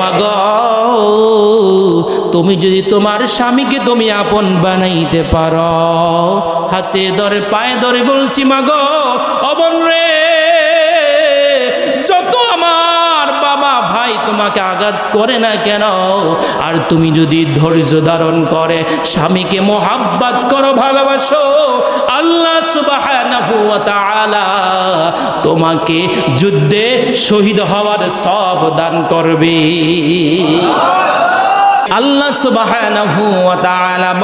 মাগ, তুমি যদি তোমার স্বামীকে তুমি আপন বানাইতে পারো, হাতে ধরে, পায়ে ধরে বলছি, মাগ অবন রে তোমাকে আঘাত করে না কেন? আর তুমি যদি ধৈর্য ধারণ করে স্বামীকে মোহাব্বত করো, ভালোবাসো, আল্লাহ তোমাকে যুদ্ধে শহীদ হওয়ার সব দান করবে। আল্লাহ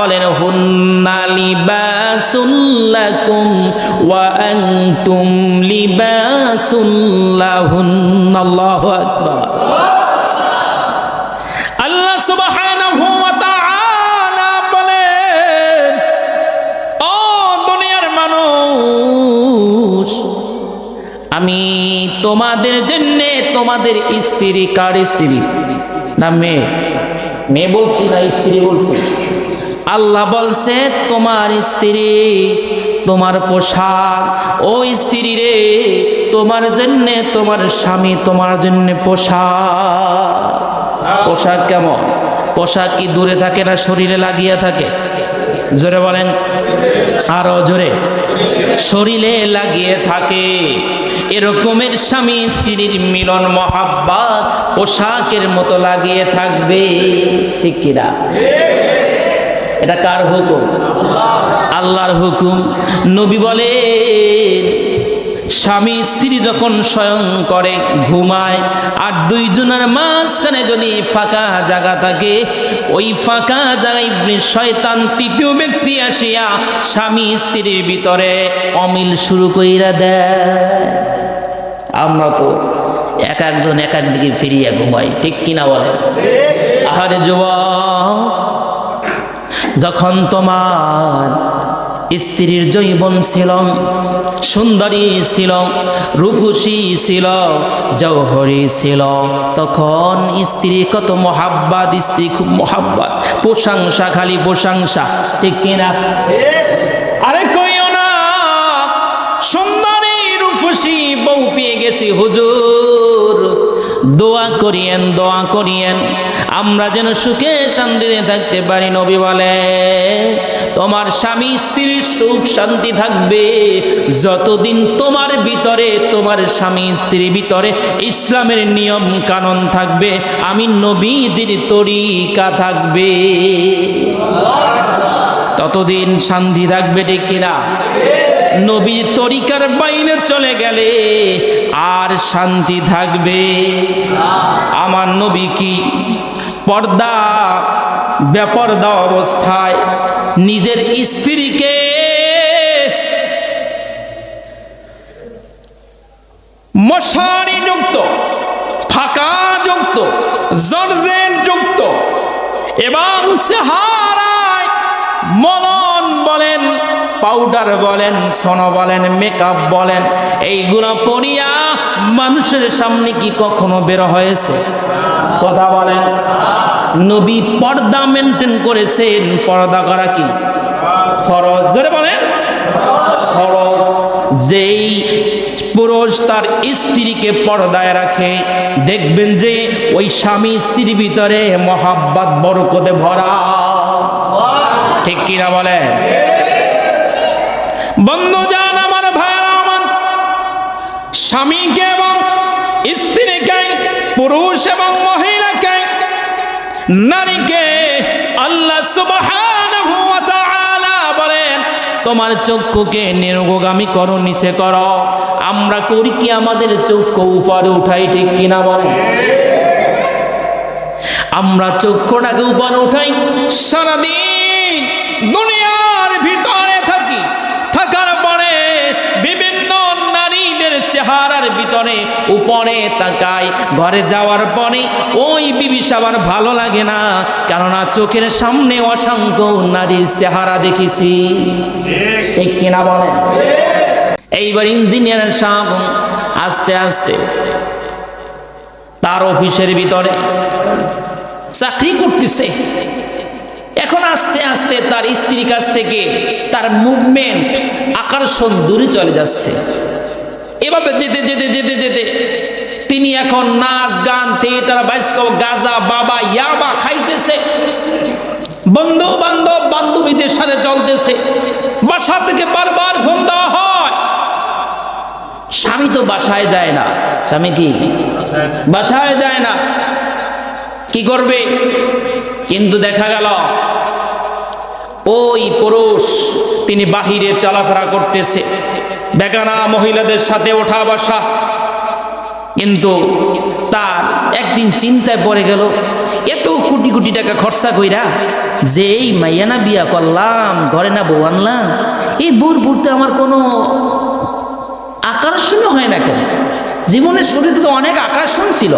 বলেন, হুন্না লিবাসুল লাকুম ওয়া আনতুম লিবাসুল লাহুন আল্লাহু আকবার। আল্লাহ আমি তোমাদের তোমাদের স্ত্রী কার স্ত্রী? না, মেয়ে। মেয়ে বলছি না, স্ত্রী বলছি। আল্লাহ বলছে, তোমার স্ত্রী, তোমার পোশাক, ও স্ত্রী রে, তোমার জন্য তোমার স্বামী, তোমার জন্য পোশাক। পোশাক কেমন? পোশাক কি দূরে থাকে না শরীরে লাগিয়ে থাকে? জোরে বলেন। আরও জোরে। শরীরে লাগিয়ে থাকে। এরকমের স্বামী স্ত্রীর মিলন মহাব্বাত পোশাকের মতো লাগিয়ে থাকবে। ঠিক কিনা এটা কার হুকুম? আল্লাহর হুকুম। নবী বলেন স্বামী স্ত্রী যখন স্বয়ং করে, ঘুমায়, আর দুইজনের মাঝখানে যদি ফাঁকা জায়গা থাকে, ওই ফাঁকা জায়গায় শয়তান তৃতীয় ব্যক্তি আসিয়া স্বামী স্ত্রীর ভিতরে অমিল শুরু কইরা দেয়। আমরা তো এক একজন এক একদিকে ফিরিয়া ঘুমাই, ঠিক কিনা বলেন? আহারে যুবক, যখন তোমার স্ত্রীর জৈবন ছিল, সুন্দরী ছিল, রূপসী ছিল জৌহরি ছিল। তখন স্ত্রী কত মহাব্বাত, স্ত্রী খুব মহাব্বাত। প্রশংসা, খালি প্রশংসা, ঠিক কিনা? আরে কইও না, সুন্দরী, রূপসী বউ পেয়ে গেছি, হুজুর। দোয়া করিয়েন দোয়া করিয়েন। আমরা যেন সুখে শান্তিতে থাকতে পারি, নবী বলে। তোমার স্বামী স্ত্রীর সুখ শান্তি থাকবে যতদিন তোমার ভিতরে, তোমার স্বামী স্ত্রীর ভিতরে ইসলামের নিয়ম কানুন থাকবে, আমি নবীজির তরিকা থাকবে। ততদিন শান্তি থাকবে, ঠিক কিনা? নবীর তরিকার বাইরে চলে গেলে আর শান্তি থাকবে। আমার নবী কি পর্দা, বেপর্দা অবস্থায় নিজের স্ত্রীকে মশারি যুক্ত, ফাঁকা যুক্ত, জর্জেন যুক্ত এবং মলন বলেন, পাউডার বলেন, সোনো বলেন মেকআপ বলেন এইগুলো পরিয়া মানুষের সামনে কি কখনো বের হয়েছে? কথা বলেন। নবী পর্দা মেনটেন করেছেন পর্দা করা কি? ফরজ। ধরে বলেন। ফরজ। যেই পুরুষ তার স্ত্রীকে পর্দায় রাখে, দেখবেন যে ওই স্বামী স্ত্রীর ভিতরে মহাব্বাত, বরকতে ভরা। ঠিক কিনা বলেন? বন্ধু যান আমার ভাইরা আমার স্বামীকে এবং স্ত্রীকে, পুরুষ এবং মহিলাকে, নারীকে আল্লাহ বলেন, তোমার চক্ষুকে নিরোগামী করো, নিচে করো। আমরা করি কি আমাদের চক্ষু উপরে উঠাই, ঠিক কিনা বলেন? আমরা চক্ষুটাকে উপরে উঠাই উপরে তাকাই ঘরে যাওয়ার পরে ওই বিবি সাবার ভালো লাগে না, কেননা চোখের সামনে অসংখ্য নারীর চেহারা দেখেছি। ঠিক কিনা বলেন? এইবার ইঞ্জিনিয়ারের সাহেব আস্তে আস্তে তার অফিসের ভিতরে চাকরি করতেছে। এখন আস্তে আস্তে তার স্ত্রীর কাছ থেকে তার মুভমেন্ট আকর্ষণ দূরে চলে যাচ্ছে। এভাবে যেতে যেতে যেতে যেতে তিনি এখন নাচ, গান, থিয়েটার, বাইস্কোপ, গাজা, বাবা, ইয়াবা খাইতেছে। বন্ধু বান্ধব, বান্ধবীদের সাথে চলতেছে। বাসা থেকে বারবার ফোন দেওয়া হয়। স্বামী তো বাসায় যায় না। স্বামী কি? বাসায় যায় না। কি করবে? কিন্তু দেখা গেল, ওই পুরুষ তিনি বাহিরে চলাফেরা করতেছে। বেগানা মহিলাদের সাথে ওঠা বসা। কিন্তু তার একদিন চিন্তায় পড়ে গেল, এত কোটি কোটি টাকা খরচা কইরা যে এই মাইয়ানা বিয়া করলাম, ঘরে না বউ আনলাম, এই বুর বুড়তে আমার কোনো আকর্ষণ হয় না কেন? জীবনের শরীরে তো অনেক আকর্ষণ ছিল।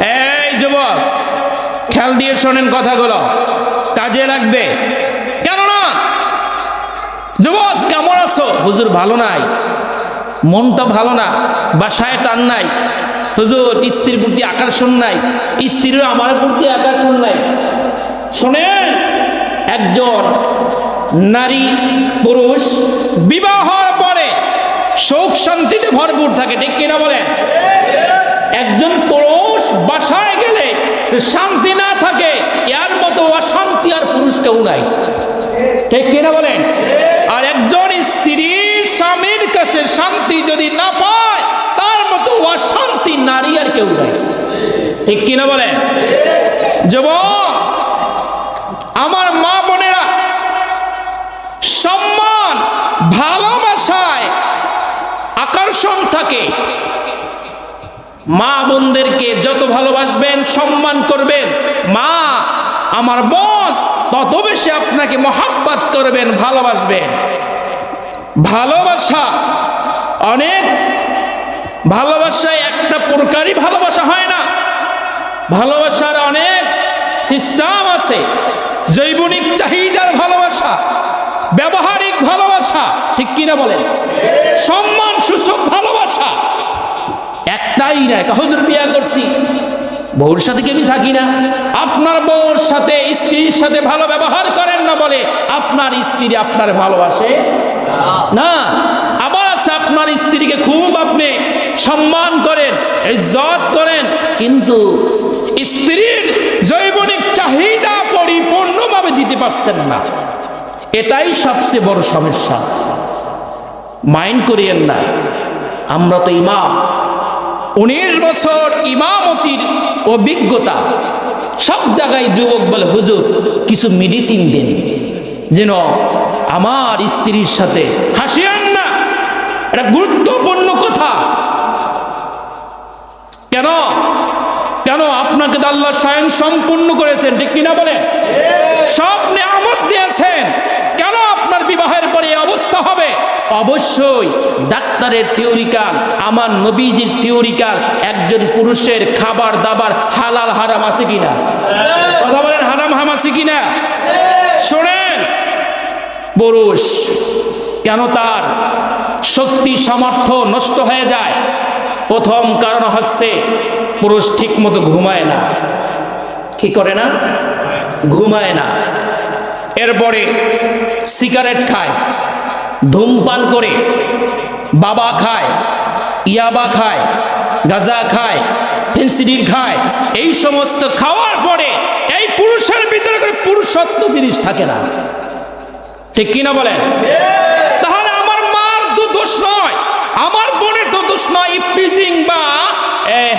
এই যুবক, খেয়াল দিয়ে শোনেন কথাগুলো। কাজে লাগবে। কেননা? যুবক, কেমন আছো? হুজুর ভালো নাই। মনটা ভালো না, বাসায় টান নাই। হুজুর, স্ত্রীর প্রতি আকর্ষণ নাই স্ত্রীর আমার প্রতি আকর্ষণ নাই। শোনেন, একজন নারী পুরুষ বিবাহ পরে শোক শান্তিতে ভরপুর থাকে, ঠিক কিনা বলেন? একজন পুরুষ বাসায় গেলে শান্তি না থাকে এর মতো অশান্তি আর পুরুষ কেউ নাই। ঠিক কিনা বলেন? আর একজন কাছে শান্তি যদি না পায়, তার মতো অশান্তি নারী আর কেউ নাই। ঠিক কিনা বলেন? যুবক, আমার মা বোনেরা, সম্মান, ভালোবাসায় আকর্ষণ থাকে। মা বোনদেরকে যত ভালোবাসবেন, সম্মান করবেন, মা, আমার বোন, তত বেশি আপনাকে মহাব্বাত করবেন, ভালোবাসবেন। ভালোবাসা। অনেক ভালোবাসায় একটা প্রকারই ভালোবাসা হয় না। ভালোবাসার অনেক সিস্টেম আছে। জৈবনিক চাহিদার ভালোবাসা, ব্যবহারিক ভালোবাসা, ঠিক কিনা বলেন? সম্মান সূচক ভালোবাসা। একটাই না, একটা হজুর বিয়া করছি। বউর সাথে কি আমি থাকি না? আপনার বউর সাথে, স্ত্রীর সাথে ভালো ব্যবহার করেন না বলে আপনার স্ত্রী আপনার ভালোবাসে? না, আবার আছে আপনার স্ত্রীকে খুব আপনি সম্মান করেন, ইজ্জত করেন, কিন্তু স্ত্রীর জৈবনিক চাহিদা পরিপূর্ণভাবে দিতে পারছেন না। এটাই সবচেয়ে বড় সমস্যা। মাইন্ড করিয়েন না। আমরা তো ইমাম। উনিশ বছর ইমামতির অভিজ্ঞতা। সব জায়গায় যুবক বলে, হুজুর, কিছু মেডিসিন দেন। যেন আমার স্ত্রীর সাথে হাসিয়েন না। এটা গুরুত্বপূর্ণ কথা। কেন? কেন আপনাকে আল্লাহ স্বয়ং সম্পূর্ণ করেছেন, ঠিক কিনা বলে? সব নিয়ামত দিয়েছেন। কেন আপনার বিবাহের পরে অবস্থা হবে? অবশ্যই ডাক্তারের থিওরিক্যাল আমার নবীজির থিওরিক্যাল একজন পুরুষের খাবার দাবার হালাল হারাম আছে কিনা? কথা বলেন হারাম হাম আছে কিনা? শোনেন পুরুষ, কেন তার শক্তি, সামর্থ্য নষ্ট হয়ে যায়? প্রথম কারণ হচ্ছে পুরুষ ঠিক মতো ঘুমায় না। কি করে না? ঘুমায় না। এরপরে সিগারেট খায়, ধূমপান করে, বাবা খায়, ইয়াবা খায়, গাজা খায়, ফেন্সিডিল খায়, এই সমস্ত খাওয়ার পরে এই পুরুষের ভিতরে করে পুরুষত্ব জিনিস থাকে না। ঠিক কিনা বলেন? তাহলে আমার মার তো দোষ নয়। আমার বোনের তো দোষ নয় ইপিজিং বা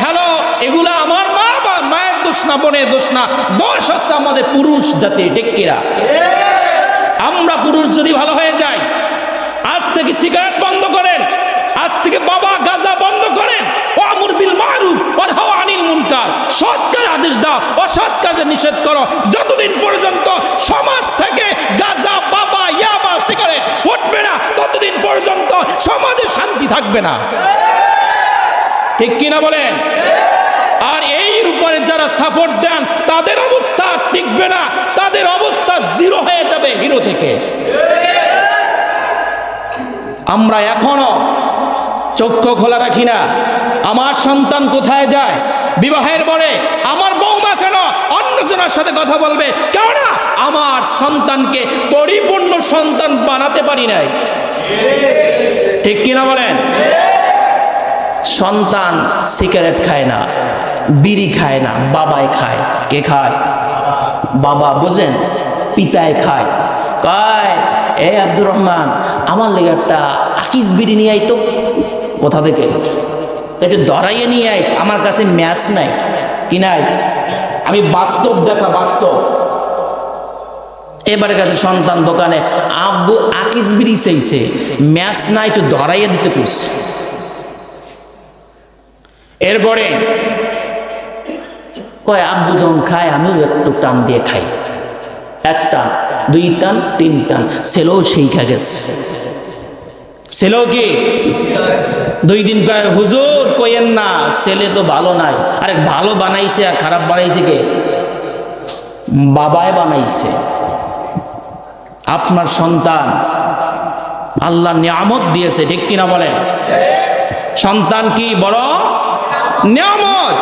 হ্যালো, এগুলা আমার মা বা মায়ের দোষ না, বোনের দোষ না। দোষ হচ্ছে আমাদের পুরুষ জাতি, ঠিক কিনা? আমরা পুরুষ যদি ভালো হয়ে যাই, আজ থেকে সিগারেট বন্ধ করেন, আজ থেকে বাবা গাজা বন্ধ করেন আমর বিল মারুফ হাওয়া আনিল মুনকার। সৎ কাজ আদেশ দাও, অসৎ কাজে নিষেধ করো। যতদিন পর্যন্ত সমাজ থেকে গাজা বাবা ইয়াবা সিগারেট উঠবে না ততদিন পর্যন্ত সমাজে শান্তি থাকবে না। ঠিক কিনা বলেন? আর এই উপরে যারা সাপোর্ট দেন, তাদের অবস্থা টিকবে না। তাদের অবস্থা জিরো হয়ে যাবে হিরো থেকে। আমরা এখনও চক্ষু খোলা রাখি না। আমার সন্তান কোথায় যায়? বিবাহের পরে আমার অন্যজনের সাথে কথা বলবে। কেননা আমার সন্তানকে পরিপূর্ণ সন্তান বানাতে পারি নাই। ঠিক কিনা বলেন? সন্তান সিগারেট খায় না, বিড়ি খায় না, বাবাই খায়। কে খায়? বাবা, বোঝেন? পিতায় খায়। কয়, এ আব্দুর রহমান, আমার লেগে একটা আকিস বিড়ি নিয়ে আইতো কোথা থেকে? একটু ধরাইয়ে নিয়ে আইস আমার কাছে ম্যাচ নাই। কি নাই? আমি বাস্তব দেখা বাস্তব। এবারে কাছে সন্তান দোকানে আব্বু আকিস বিড়ি চাইছে। ম্যাচ না একটু ধরাইয়ে দিতে কইছে। এরপরে কয়, আব্বু যখন খায়, আমিও একটু টান দিয়ে খাই। এক টান, দুই টান, তিন টান, ছেলেও সেই খা গেছে। ছেলেও কি? দুই দিন কয়, হুজুর কইেন না, ছেলে তো ভালো নাই। আরে ভালো বানাইছে আর খারাপ বানাইছে কে? বাবায় বানাইছে। আপনার সন্তান আল্লাহ নিয়ামত দিয়েছে, ঠিক কিনা বলেন? সন্তান কি বড়? নিয়ামত।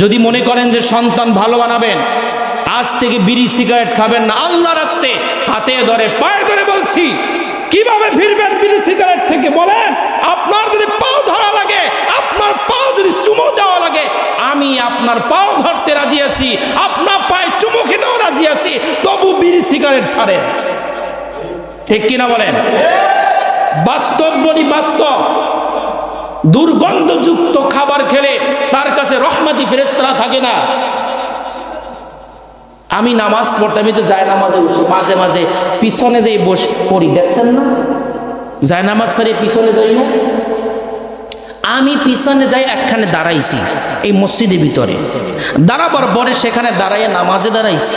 যদি মনে করেন যে সন্তান ভালো বানাবেন, আজ থেকে বিড়ি সিগারেট খাবেন না, আল্লাহর রাস্তে হাতে ধরে পায়ে ধরে বলছি, কীভাবে ফিরবেন বিড়ি সিগারেট থেকে বলেন? আপনার যদি পাও ধরা লাগে আপনার পাও যদি চুমো দেওয়া লাগে, আমি আপনার পাও ধরতে রাজি আছি, আপনার পায়ে চুমো খেতেও রাজি আছি, তবু বিড়ি সিগারেট ছাড়েন ঠিক কিনা বলেন? বাস্তব বলি বাস্তব। দুর্গন্ধযুক্ত খাবার খেলে তার কাছে রহমাতি ফেরেস্তারা থাকে না। আমি নামাজ পড়তে, আমি তো যায় নামাজে বসে, মাঝে মাঝে পিছনে যেই বসে পড়ি, দেখছেন না? যায় নামাজ সারে পিছনে যাই না? আমি পিছনে যাই, একখানে দাঁড়াইছি, এই মসজিদের ভিতরে। দাঁড়াবার পরে সেখানে দাঁড়াইয়া নামাজে দাঁড়াইছি।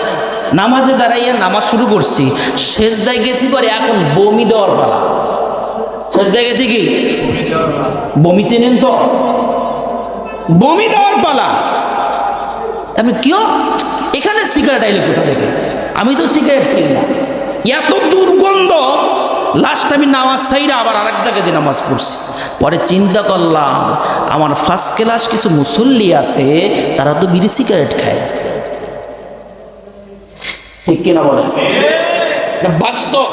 নামাজে দাঁড়াইয়া নামাজ শুরু করছি। শেষদায় গেছি পরে এখন বমি দেওয়ার পালা। শেষদায় গেছি কি? বমি চেনেন তো? বমি দেওয়ার পালা। আমি কেউ এখানে সিগারেট আইলে কোথা থেকে? আমি তো সিগারেট খাই না। এত দুর্গন্ধ! লাস্ট আমি নামাজ সাইরা আবার আরেক জায়গায় যে নামাজ পড়ছি। পরে চিন্তা করলাম, আমার ফার্স্ট ক্লাস কিছু মুসল্লি আছে, তারা তো বিড়ি সিগারেট খায়। ঠিক কিনা বলে বাস্তব।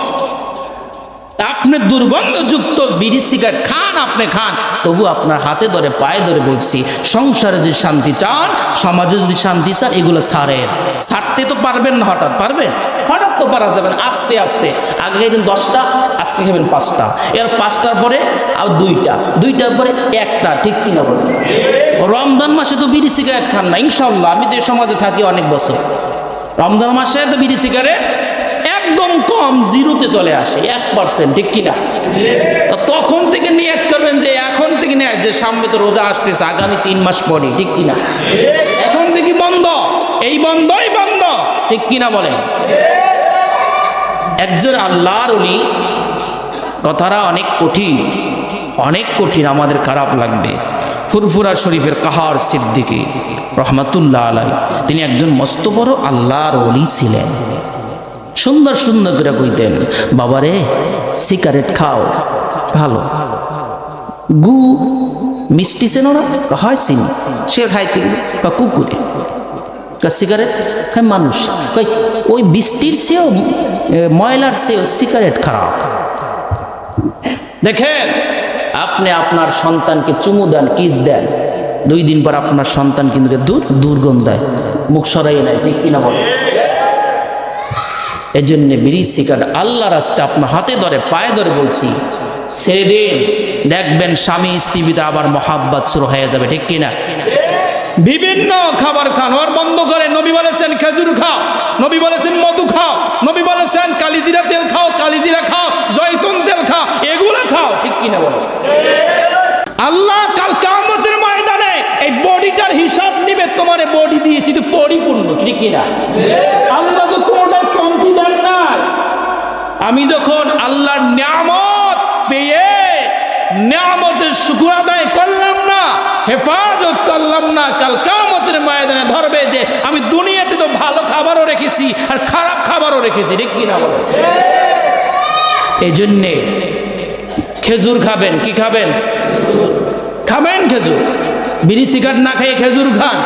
আপনি দুর্গন্ধযুক্ত বিড়ি সিগারেট খান, আপনি খান। তবু আপনার হাতে ধরে, পায়ে ধরে বলছি, সংসারে যদি শান্তি চান, সমাজে যদি শান্তি চান, এগুলো ছাড়েন। ছাড়তে তো পারবেন না হঠাৎ, পারবেন? হঠাৎ তো পারা যাবে না, আস্তে আস্তে। আগে খাইতেন দশটা, আজকে খাবেন পাঁচটা। এর পাঁচটার পরে আর দুইটা। দুইটার পরে একটা, ঠিক কিনা বলেন রমজান মাসে তো বিড়ি সিগারেট খান না ইনশাল্লাহ আমি তো এই সমাজে থাকি অনেক বছর। রমজান মাসে তো বিড়ি সিগারেট একদম কম জিরোতে চলে আসে, এক পার্সেন্ট ঠিক কিনা? তখন থেকে নিয়ত করবেন যে এখন থেকে নেয় যে সামনে তো রোজা আসতেছে, আগামী তিন মাস পরে ঠিক কিনা? এখন থেকে বন্ধ, এই বন্ধই বন্ধ, ঠিক কিনা বলেন? একজন আল্লাহর উনি কথাটা অনেক কঠিন অনেক কঠিন, আমাদের খারাপ লাগবে। ফুরফুরা শরীফের কাহার সিদ্দিকি, রহমাতুল্লাহ আলাই তিনি একজন মস্ত বড় আল্লাহর অলি ছিলেন। সুন্দর সুন্দর করে কইতেন, বাবারে সিগারেট খাও, ভালো। গু মিষ্টি চেনো ওরা হয় চিনি, সে খাইতে বা কুকুরে। সিগারেট খায় মানুষ। ওই বৃষ্টির চেয়েও ময়লার চেয়েও সিগারেট খারাপ দেখেন, আপনি আপনার সন্তানকে চুমু দেন, কিস দেন। দুই দিন পর আপনার সন্তান কিন্তু দূর দুর্গন্ধ দেয়। মুখ সরাইয়ে নেয়, ঠিক কিনা বলে এই জন্য বিড়ি সিগারেট আল্লাহ রাস্তে আপনার হাতে ধরে, পায়ে ধরে বলছি, ছেড়ে দিন। দেখবেন স্বামী স্ত্রীতে আবার মহাব্বাত শুরু হয়ে যাবে, ঠিক কিনা? বিভিন্ন খাবার খান, ওর বন্ধ করে, নবী বলেছেন, খেজুর খাও, নবী বলেছেন, মধু খাও, নবী বলেছেন, কালিজিরা তেল খাও, কালিজিরা খাও, জয়তুন তেল খাও, এগুলো খাও, ঠিক কিনা বলো? আল্লাহ কাল কামতের ময়দানে এই বডিটার হিসাব নিবে, তোমার বডি দিয়েছি, তো পরিপূর্ণ, ঠিক কিনা? আল্লাহ তো কমতি দেন না আমি যখন আল্লাহর নিয়ামত পেয়ে নিয়ামতের শুকুর আদায় করলাম না, হেফাজত করলাম না, কাল কামতের ময়দানে ধরবে যে আমি দুনিয়াতে তো ভালো খাবারও রেখেছি আর খারাপ খাবারও রেখেছি, ঠিক কিনা বলে? এই জন্যে খেজুর খাবেন, কি খাবেন? খাবেন খেজুর। বিড়ি সিগারেট না খেয়ে খেজুর খান।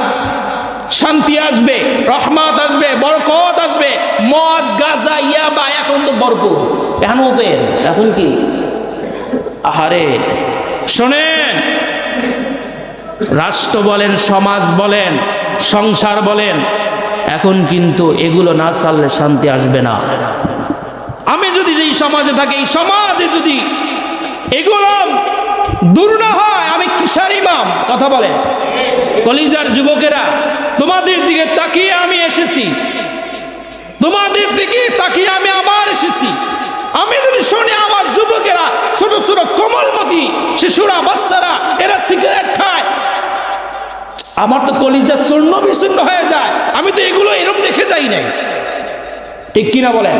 শান্তি আসবে, রহমত আসবে, বরকত আসবে। মদ, গাজা, ইয়াবা, এখন তো ভরপুর। এখন ওপেন এখন কি? আহারে, শোনেন, রাষ্ট্র বলেন, সমাজ বলেন, সংসার বলেন, এখন কিন্তু এগুলো না চাললে শান্তি আসবে না। আমি যদি যেই সমাজে থাকি, এই সমাজে যদি এগুলো দূর না হয়, আমি কিসার ইমাম, কথা বলে কলিজার যুবকেরা তোমাদের দিকে তাকিয়ে আমি এসেছি। তোমাদের দিকে তাকিয়ে আমি আবার এসেছি। আমি যদি শুনি আমার যুবকেরা ছোট ছোট কোমলমতি শিশুরা, বাচ্চারা, এরা সিগারেট খায়, আমার তো কলিজা চূর্ণ বিচূর্ণ হয়ে যায়। আমি তো এগুলো এরম রেখে যাই নাই। ঠিক কিনা বলেন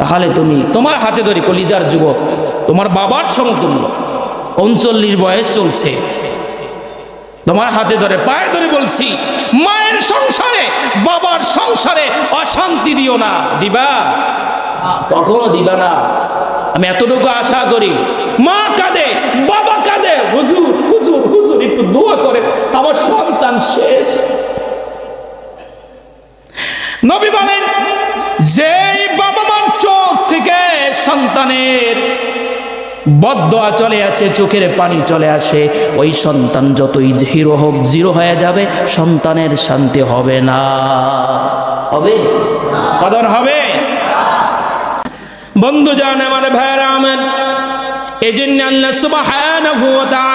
তাহলে তুমি তোমার হাতে ধরি কলিজার যুবক, তোমার বাবার সমতুল্য। উনচল্লিশ বয়স চলছে। তোমার হাতে ধরে, পায়ে ধরে বলছি, মায়ের সংসারে, বাবার সংসারে অশান্তি দিও না, দিবা? কখনো দিবা না। আমি এতটুকু আশা করি, মা কাঁদে, বাবা কাঁদে, হুজুর হুজুর হুজুর, একটু দোয়া করে, আমার সন্তান শেষ। বদয়া চলে আছে চোখের পানি চলে আসে। ওই সন্তান যতই হিরো হোক, জিরো হয়ে যাবে, সন্তানের শান্তি হবে না। হবে? কদর হবে? বন্ধু জান, আমার ভাইয়ের আমার এই জন্য আল্লাহ সুবহানাহু ওয়া তাআলা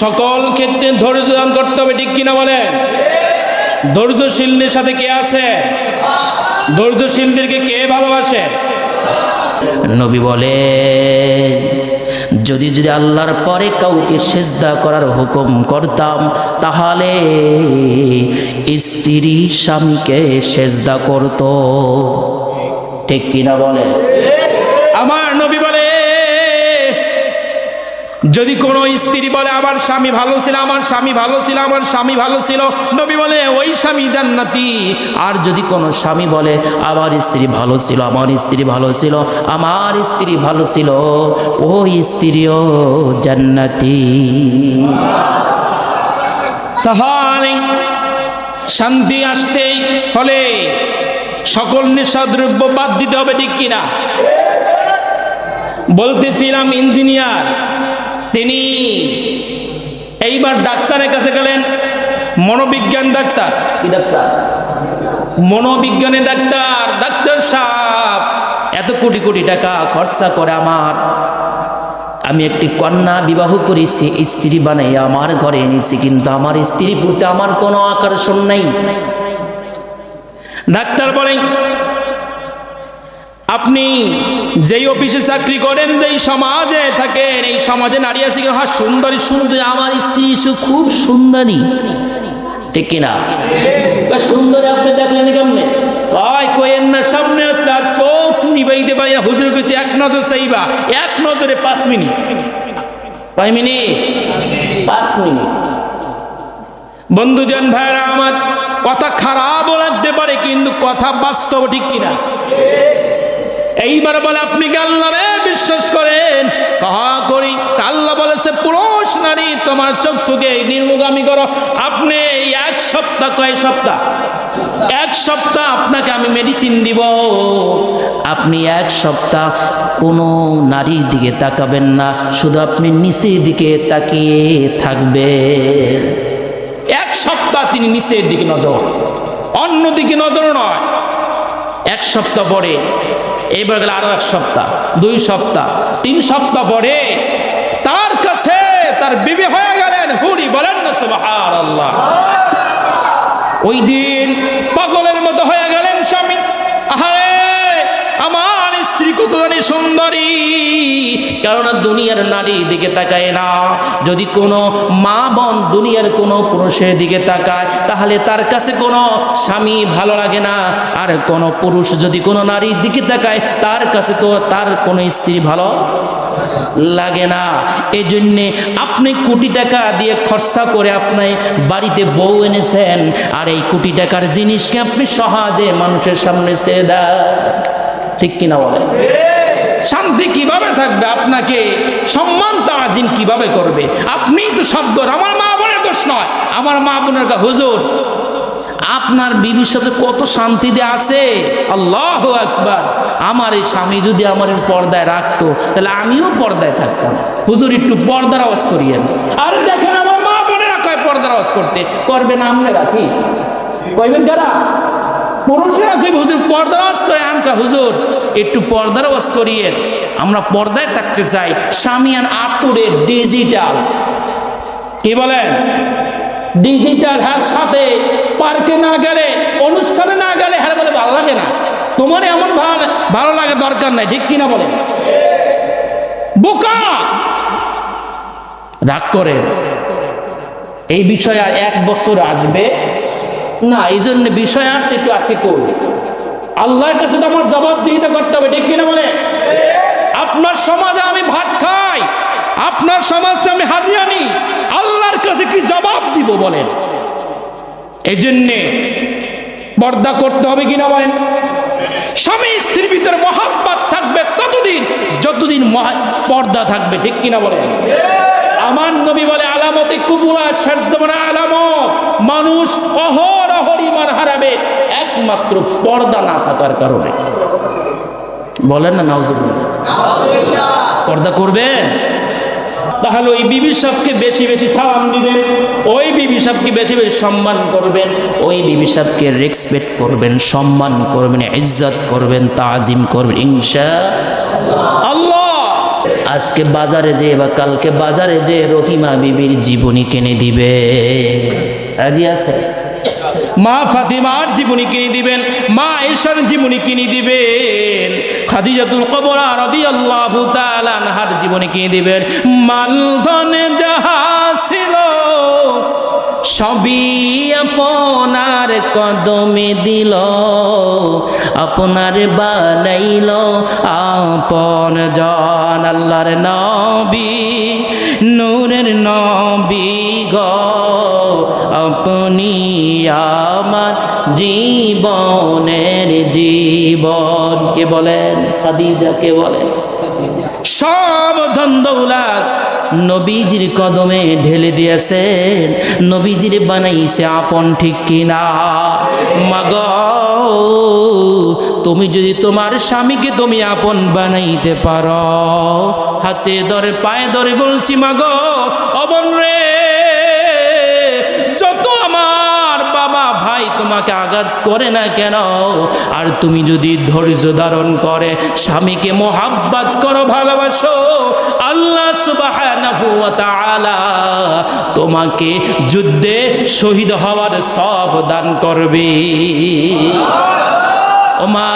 সকল ক্ষেত্রে ধৈর্য দান করতে হবে, ঠিক কিনা বলেন? ধৈর্যশীলদের সাথে কে আছে? ধৈর্যশীলদেরকে কে ভালোবাসে? নবী বলে, যদি যদি আল্লাহর পরে কাউকে সেজদা করার হুকুম করতাম, তাহলে স্ত্রী স্বামীকে সেজদা করত। ঠিক কিনা বলে যদি কোনো স্ত্রী বলে, আমার স্বামী ভালো ছিল, আমার স্বামী ভালো ছিল, আমার স্বামী ভালো ছিল, নবী বলে, ওই স্বামী জান্নাতি। আর যদি কোনো স্বামী বলে, আমার স্ত্রী ভালো ছিল, আমার স্ত্রী ভালো ছিল, আমার স্ত্রী ভালো ছিল, ওই স্ত্রীও জান্নাতি। তাহলে শান্তি আসতেই হলে সকল নেশাদ্রব্য বাদ দিতে হবে, ঠিক কিনা? বলতেছিলাম ইঞ্জিনিয়ার তিনি এইবার ডাক্তারের কাছে গেলেন মনোবিজ্ঞান ডাক্তার। কি ডাক্তার? মনোবিজ্ঞানের ডাক্তার ডাক্তার সাহেব। এত কোটি কোটি টাকা খরচা করে আমার। আমি একটি কন্যা বিবাহ করেছি স্ত্রী বানাই আমার ঘরে এনেছি কিন্তু আমার স্ত্রী প্রতি আমার কোনো আকর্ষণ নেই। ডাক্তার বলেন আপনি যেই অফিসে চাকরি করেন, যেই সমাজে থাকেন, এই সমাজে নারী আছে কি হ্যাঁ সুন্দরী সুন্দরী। আমার স্ত্রী খুব সুন্দরী। ঠিক কিনা? সুন্দরী, আপনি দেখলেন কেমনে? কয় কয়েন না, সামনে এক নজর এক নজরে পাঁচ মিনিট। পাঁচ মিনিট। বন্ধুজন ভাইরা, আমার কথা খারাপও লাগতে পারে, কিন্তু কথা বাস্তব ঠিক কিনা? এইবার বলে, আপনি কি আল্লাহরে বিশ্বাস করেন? কাহা, করি। আল্লাহ বলেছে, পুরুষ নারী, তোমার চক্ষুকে নির্মুগামী করো। আপনি এক সপ্তাহ, কয় সপ্তাহ? এক সপ্তাহ আপনাকে আমি মেডিসিন দিব। আপনি এক সপ্তাহ কোনো নারীর দিকে তাকাবেন না, শুধু আপনি নিচের দিকে তাকিয়ে থাকবে এক সপ্তাহ তিনি নিচের দিকে নজর। অন্য দিকে নজর নয়। এক সপ্তাহ পরে। এইবার গেলে আরও এক সপ্তাহ, দুই সপ্তাহ, তিন সপ্তাহ পরে তার কাছে তার বিবে হয়ে গেলেন হুড়ি বলেন আল্লাহ ওই দিন পাগলের মতো হয়ে গেলেন স্বামী। আমার স্ত্রী কত জানি সুন্দরী। কেননা দুনিয়ার নারী দিকে তাকায় না। যদি কোনো মা বোন দুনিয়ার কোনো পুরুষের দিকে তাকায়, তাহলে তার কাছে কোনো স্বামী ভালো লাগে না। আর কোনো পুরুষ যদি কোনো নারীর দিকে তাকায়, তার কাছে তো তার কোনো স্ত্রী ভালো লাগে না। এই জন্যে আপনি কোটি টাকা দিয়ে খরচা করে আপনি বাড়িতে বউ এনেছেন, আর এই কোটি টাকার জিনিসকে আপনি সহজে মানুষের সামনে সে দেয় ঠিক কিনা বলেন? শান্তি কীভাবে থাকবে? আপনাকে সম্মান তাজিম কীভাবে করবে? আপনি তো শব্দ আমার মা বোনের দোষ নয়। আমার মা বোনের হুজুর, আপনার বিবির সাথে কত শান্তিতে আছে? আল্লাহ আকবার। আমার এই স্বামী যদি আমার পর্দায় রাখতো, তাহলে আমিও পর্দায় থাকতাম। হুজুর, একটু পর্দার আওয়াজ করিয়েন। আর দেখেন, আমার মা বোনেরা পর্দার আওয়াজ করতে? করবেন আমরা কি কইবেন কারা? পুরুষেরা হুজুর, পর্দার আওয়াজ করে হুজুর। একটু পর্দার আওয়াজ করিয়ে আমরা পর্দায় থাকতে চাই। স্বামীয়ান আপুরে ডিজিটাল কি বলেন? ডিজিটাল হ্যাঁ সাথে পার্কে না গেলে, অনুষ্ঠানে না গেলে হ্যাঁ বলে, ভালো লাগে না। তোমার এমন ভালো ভালো লাগে দরকার নাই। ঠিক কিনা বলে বোকা! রাগ করে। এই বিষয়ে আর এক বছর আসবে। না, এই জন্য বিষয় আসছে একটু আসে করবে আল্লাহর কাছে তো আমার জবাবদিহিতা করতে হবে, ঠিক কিনা বলে আপনার সমাজে আমি ভাত খাই, আপনার সমাজে আমি হাদিয়া নিই আল্লাহর কাছে কি জবাব দিব বলেন? এই জন্যে পর্দা করতে হবে কিনা বলেন? স্বামী স্ত্রীর ভিতরে মহাব্বাত থাকবে ততদিন, যতদিন পর্দা থাকবে, ঠিক কিনা বলেন? আমার নবী বলে, আলামতে কুবুরা শেষ আলামত। মানুষ অহর ইমান হারাবে একমাত্র পর্দা না থাকার কারণে। বলেন না, নাউজুবিল্লাহ। পর্দা করবে তাহলে ওই বিবি সাহেবকে বেশি বেশি সালাম দিবেন, ওই বিবি সাহেবকে বেশি বেশি সম্মান করবেন, ওই বিবি সাহেবকে রেসপেক্ট করবেন, সম্মান করবেন, ইজ্জত করবেন, তাজিম করবেন ইনশা আল্লাহ! আজকে বাজারে যে বা কালকে বাজারে যে রহিমা বিবির জীবনী কিনে দিবে। রাজি আছে মা ফাতিমার জীবনী কিনে দিবেন, মা ঈশার জীবনী কিনে দিবেন, খাদিজাতুল কবরা রাদিয়াল্লাহু তাআলা আনহার জীবনী কিনে দিবেন। মালধনে যাহা ছিল, সবই আপনার কদমে দিল, আপনার বানাইল আপন জন, আল্লাহর নবী, নূরের নবী গ। আপনি আমার জীবনের জীবন। কে বলেন? খাদিজা কে বলেন? সব ধন দৌলাত নবীজির কদমে ঢেলে দিয়েছেন। নবীজির বানাইছে আপন ঠিক কিনা? মাগ, তুমি যদি তোমার স্বামীকে তুমি আপন বানাইতে পারো, হাতে ধরে পায়ে ধরে বলছি, মাগ তোমাকে আঘাত করে না কেন? আর তুমি যদি ধৈর্য ধারণ করে, স্বামীকে মোহাব্বত করো, ভালোবাসো। আল্লাহ তাআলা তোমাকে যুদ্ধে শহীদ হওয়ার সব দান করবে। ওমা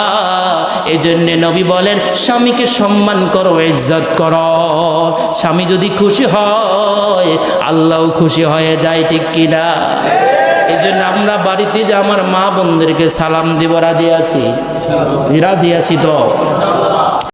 এই জন্যে নবী বলেন, স্বামীকে সম্মান করো, ইজ্জত করো। স্বামী যদি খুশি হয়, আল্লাহও খুশি হয়ে যায়, ঠিক কিনা? এই জন্য আমরা বাড়িতে যে আমার মা বোনদেরকে সালাম দিব আছি? রাজি আছি তো?